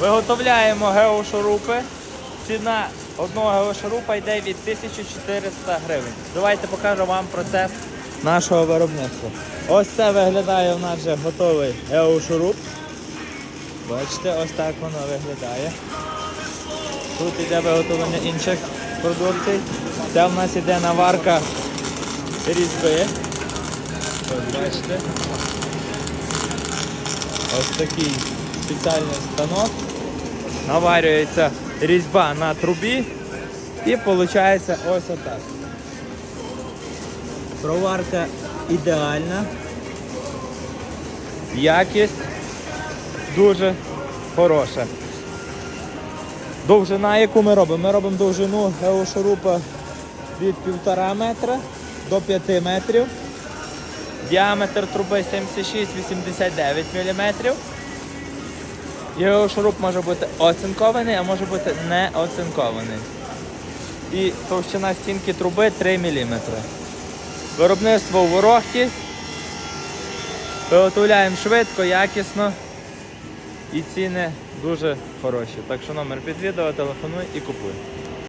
Виготовляємо геошурупи. Ціна одного геошурупа йде від 1400 гривень. Давайте покажу вам процес нашого виробництва. Ось це виглядає у нас вже готовий геошуруп. Бачите, ось так воно виглядає. Тут йде виготовлення інших продуктів. Це в нас іде наварка різьби. Ось бачите. Ось такий спеціальний станок. Наварюється різьба на трубі і виходить ось отак. Проварка ідеальна. Якість дуже хороша. Довжина, яку ми робимо? Ми робимо довжину геошурупа від 1,5 метра до 5 метрів. Діаметр труби 76-89 мм. Його шуруп може бути оцинкований, а може бути не оцинкований. І товщина стінки труби 3 мм. Виробництво у ворогті. Виготовляємо швидко, якісно. І ціни дуже хороші. Так що номер під відео, телефонуй і купуй.